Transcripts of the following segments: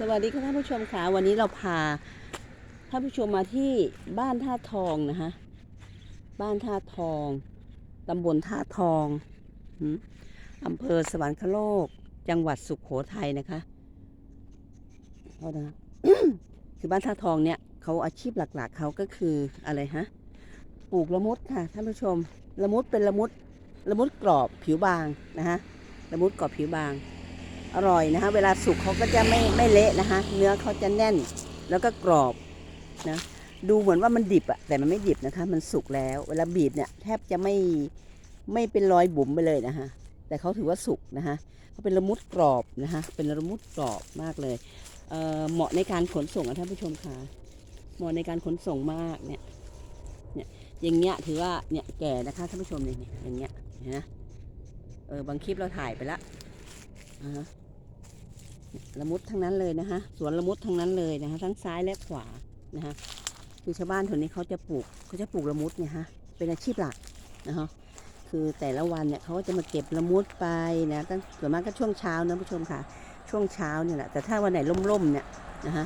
สวัสดีค่ะท่านผู้ชมค่ะวันนี้เราพาท่านผู้ชมมาที่บ้านท่าทองนะคะบ้านท่าทองตำบลท่าทองหืมอำเภอสวรรคโลก จังหวัดสุขโขทัยนะคะโทษนะคือบ้านท่าทองเนี่ยเขาอาชีพหลักๆเขาก็คืออะไรฮะปลูกละมุดค่ะท่านผู้ชมละมุดเป็นละมุดละมุดกรอบผิวบางนะคะละมุดกรอบผิวบาง อร่อยนะคะ เวลาสุกเขาก็จะไม่ไม่เละนะคะ เนื้อเขาจะแน่นแล้วก็กรอบนะดูเหมือนว่ามันดิบอะแต่มันไม่ดิบนะคะ มันสุกแล้ว เวลาบีบเนี่ยแทบจะไม่ไม่เป็นรอยบุ๋มไปเลยนะคะแต่เขาถือว่าสุกนะคะเขาเป็นละมุดกรอบนะคะเป็นละมุดกรอบมากเลยเเหมาะในการขนส่งอะท่านผู้ชมค่ะเหมาะในการขนส่งมากเนี่ยเนี่ยอย่างเงี้ยถือว่าเนี่ยแก่นะคะท่านผู้ชมเนี่ยอย่างเงี้ยนไหมเออบางคลิปเราถ่ายไปแล้วอ่าฮะ ละมุดทั้งนั้นเลยนะคะสวนละมุดทั้งนั้นเลยนะคะ ทั้งซ้ายและขวานะคะคือชาวบ้านแถวนี้เขาจะปลูกเขาจะปลูกละมุดเนี่ยฮะเป็นอาชีพหลักนะคะคือแต่ละวันเนี่ยเขาก็จะมาเก็บละมุดไปนะตั้งส่วนมากก็ช่วงเช้านะผู้ชมค่ะ ช่วงเช้าเนี่ยแหละแต่ถ้าวันไหนร่มๆเนี่ยนะคะ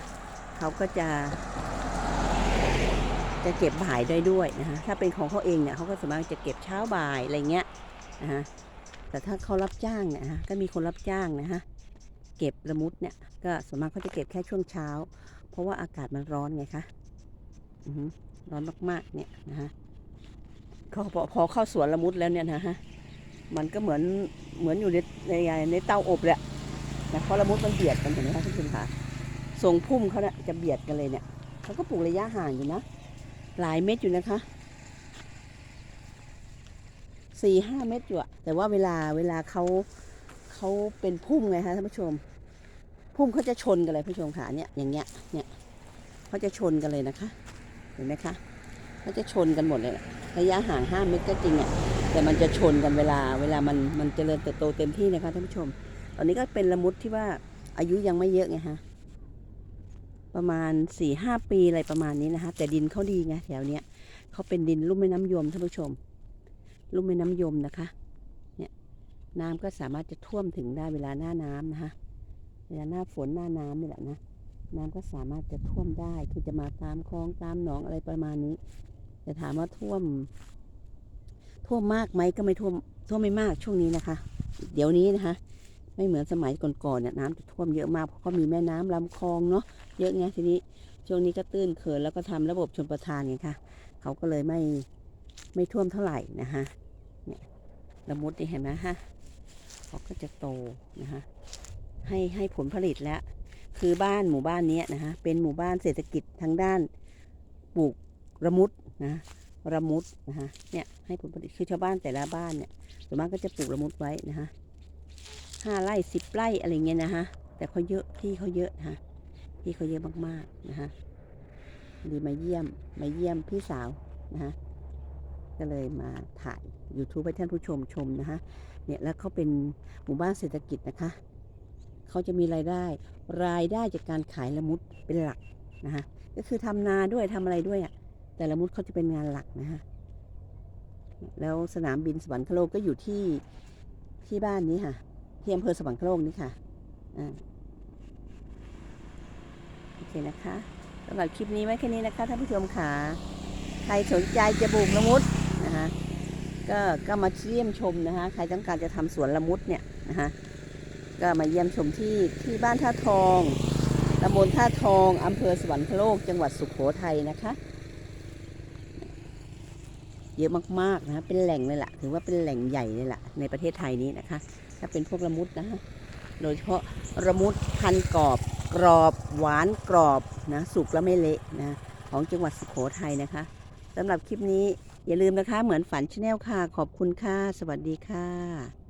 เขาก็จะ จะเก็บบ่ายได้ด้วยนะคะถ้าเป็นของเขาเองเนี่ยเขาก็สามารถจะเก็บเช้าบ่ายอะไรเงี้ยนะคะแต่ถ้าเขารับจ้างเนี่ยนะคะก็มีคนรับจ้างนะคะ เก็บละมุดเนี่ย ก็ส่วนมากเขาจะเก็บแค่ช่วงเช้า เพราะว่าอากาศมันร้อนไงคะอือหือร้อนมากๆเนี่ยนะฮะเขาพอพอเข้าสวนละมุดแล้วเนี่ยนะฮะมันก็เหมือนเหมือนอยู่ในในในเตาอบแหละนะเพราะละมุดมันเบียดกันเห็นไหมคะท่านผู้ชมคะทรงพุ่มเขาเนี่ยจะเบียดกันเลยเนี่ยเขาก็ปลูกระยะห่างอยู่นะหลายเม็ดอยู่นะคะสี่ห้าเม็ดอยู่อะแต่ว่าเวลาเวลาเขา เขาเป็นพุ่มไงคะท่านผู้ชม พุ่มเขาจะชนกันเลยผู้ชมค่ะเนี่ยอย่างเงี้ยเนี่ยเขาจะชนกันเลยนะคะ เห็นไหมคะเขาจะชนกันหมดเลยระยะห่างห้าเมตรก็จริงอะแต่มันจะชนกันเวลาเวลามันมันเจริญเติบโตเต็มที่นะคะท่านผู้ชม ตอนนี้ก็เป็นละมุดที่ว่าอายุยังไม่เยอะไงฮะประมาณสี่ห้าปีอะไรประมาณนี้นะคะแต่ดินเขาดีไงแถวเนี้ยเขาเป็นดินลุ่มแม่น้ำยมท่านผู้ชม ลุ่มแม่น้ำยมนะคะ น้ำก็สามารถจะท่วมถึงได้เวลาหน้าน้ำนะคะเวลาหน้าฝนหน้าน้ำนี่แหละนะ น้ำก็สามารถจะท่วมได้คือจะมาตามคลองตามหนองอะไรประมาณนี้ แต่ถามว่าท่วม ท่วมมากไหมก็ไม่ท่วมท่วมไม่มากช่วงนี้นะคะ เดี๋ยวนี้นะคะ ไม่เหมือนสมัยก่อนๆเนี่ยน้ำจะท่วมเยอะมากเพราะเขามีแม่น้ำลำคลองเนาะเยอะไงทีนี้ช่วงนี้ก็ตื้นเขินแล้วก็ทำระบบชนประทานไงคะเขาก็เลยไม่ไม่ท่วมเท่าไหร่นะคะเนี่ยละมุดนี่เห็นไหมฮะ เขาก็จะโตนะคะให้ให้ผลผลิตแล้ว คือบ้านหมู่บ้านนี้นะคะเป็นหมู่บ้านเศรษฐกิจทางด้านปลูกระมุดนะระมุดนะคะเนี่ยให้ผลผลิตคือชาวบ้านแต่ละบ้านเนี่ยส่วนมากก็จะปลูกระมุดไว้นะคะห้าไร่สิบไร่อะไรเงี้ยนะคะแต่เขาเยอะที่เขาเยอะนะคะที่เขาเยอะมากๆนะคะดีมาเยี่ยมมาเยี่ยมพี่สาวนะคะ ก็เลยมาถ่าย YouTube ให้ท่านผู้ชมชมนะคะเนี่ยแล้วเขาเป็นหมู่บ้านเศรษฐกิจนะคะเขาจะมีรายได้ รายได้จากการขายละมุดเป็นหลักนะคะก็คือทำนาด้วยทำอะไรด้วยอะ่ะแต่ละมุดเขาจะเป็นงานหลักนะคะแล้วสนามบินสวรรคโลกก็อยู่ที่ที่บ้านนี้ค่ะที่อำเภอสวรรคโลกนี่ค่ะอ่าโอเคนะคะสำหรับคลิปนี้ไว้แค่นี้นะคะท่านผู้ชมค่ะ ใครสนใจจะปลูกละมุด นะคะก็ก็มาเยี่ยมชมนะคะ ใครต้องการจะทำสวนละมุดเนี่ยนะคะก็มาเยี่ยมชมที่ที่บ้านท่าทองตำบลท่าทองอำเภอสวรรคโลก จังหวัดสุขโขทัยนะคะ เยอะมากๆนะคะเป็นแหล่งเลยล่ะ ถือว่าเป็นแหล่งใหญ่เลยล่ะ ในประเทศไทยนี้นะคะ ถ้าเป็นพวกละมุดนะคะโดยเฉพาะละมุดพันกรอบกรอบหวานกรอบนะสุกแล้วไม่เละนะของจังหวัดสุขโขทัยนะคะสำหรับคลิปนี้ อย่าลืมนะคะเหมือนฝันชาแนลค่ะ ขอบคุณค่ะ สวัสดีค่ะ